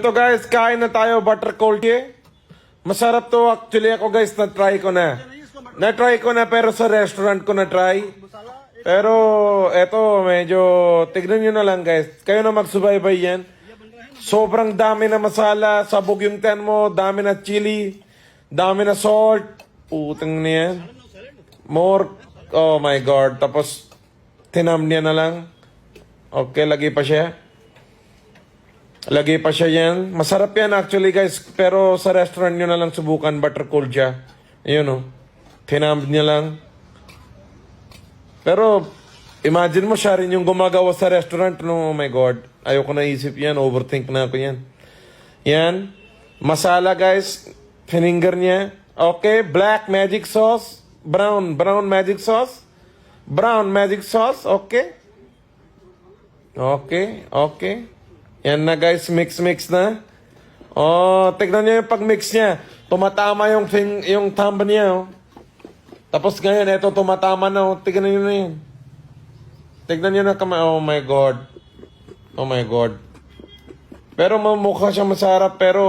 Ito guys, kain na tayo butter coldie. Masarap to actually ako guys, na-try ko na. Na-try ko na pero sa restaurant ko na-try. Pero eto medyo, tignan nyo na lang guys. Kayo na magsubaybay yan. Sobrang dami na masala, sabog yung ten mo, dami na chili, dami na salt. Putang na yan. More, oh my god. Tapos, tinam niya na lang. Okay, lagi pa siya. Lagi pa siya yan. Masarap yan actually guys. Pero sa restaurant nyo na lang subukan. Butter siya. Ayun o. Tinam niya lang. Pero, imagine mo siya rin yung gumagawa sa restaurant. No, oh my God. Ayoko na isip yan. Overthink na ako yan. Yan. Masala guys. Fininger niya. Okay. Black magic sauce. Brown. Brown magic sauce. Brown magic sauce. Okay. Okay. Okay. Yan na guys. Mix-mix na. Oh, tignan niyo yung pag-mix niya. Tumatama yung, thing, yung thumb niya. Oh. Tapos ngayon, eto tumatama na. Oh. Tignan niyo na yun. Tignan niyo na kamay. Oh my God. Oh my God. Pero mamukha siya masarap. Pero,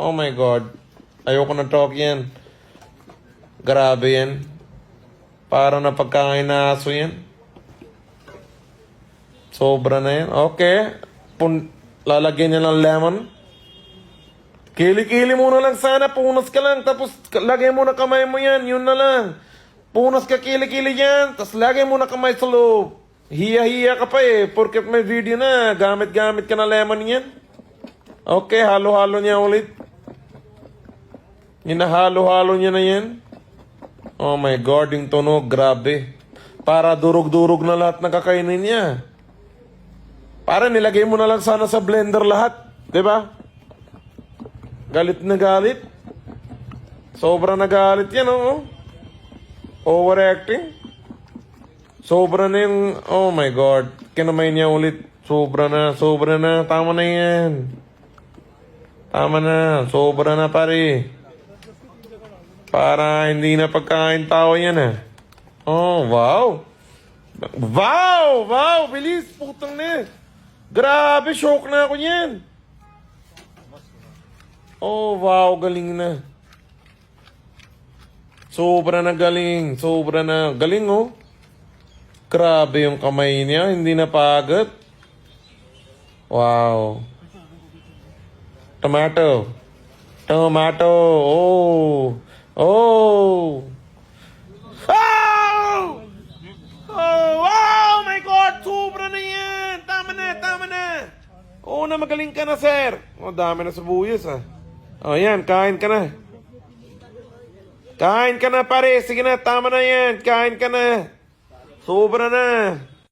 oh my God. Ayoko na talk yan. Grabe yan. Para na pagkain na aso yan. Sobra na yan. Okay. Pun lalagyan niya ng lemon. Kili-kili muna lang sana, punas ka lang, tapos lagay mo na kamay mo yan, yun na lang. Punas ka kili-kili yan, tapos lagay mo na kamay sa loob. Hiya-hiya ka pa eh, porket may video na, gamit-gamit ka na lemon yan. Okay, halo-halo niya ulit. Hinahalo-halo niya na yan. Oh my God, yung tunog, grabe. Para durog-durog na lahat ng kakainin niya. Para nilagay mo na lang sana sa blender lahat, ba? Galit na galit. Sobra na galit 'yan, oh. Overacting. Sobra na yung, oh my God. Kinamay niya ulit. Sobra na, sobra na. Tama na yan. Tama na, sobra na pare. Para hindi na pagkain tao yan ah. Oh, wow. Wow! Wow! Bilis! Putang na! Grabe! Shock na ako niyan! Oh, wow! Galing na. Sobra na galing. Sobra na. Galing, oh. Grabe yung kamay niya. Hindi na pagod. Wow. Tomato. Tomato. Oh. Oh! Oh, wow! My God! Sobra na yan! Tama na, tama na! Oo na, magaling ka na, sir. Oh, dami na sa buyas, ah. Oh, yan, kain ka na. Kain ka na, pare. Sige na, tama na yan. Kain ka na. Sobra na.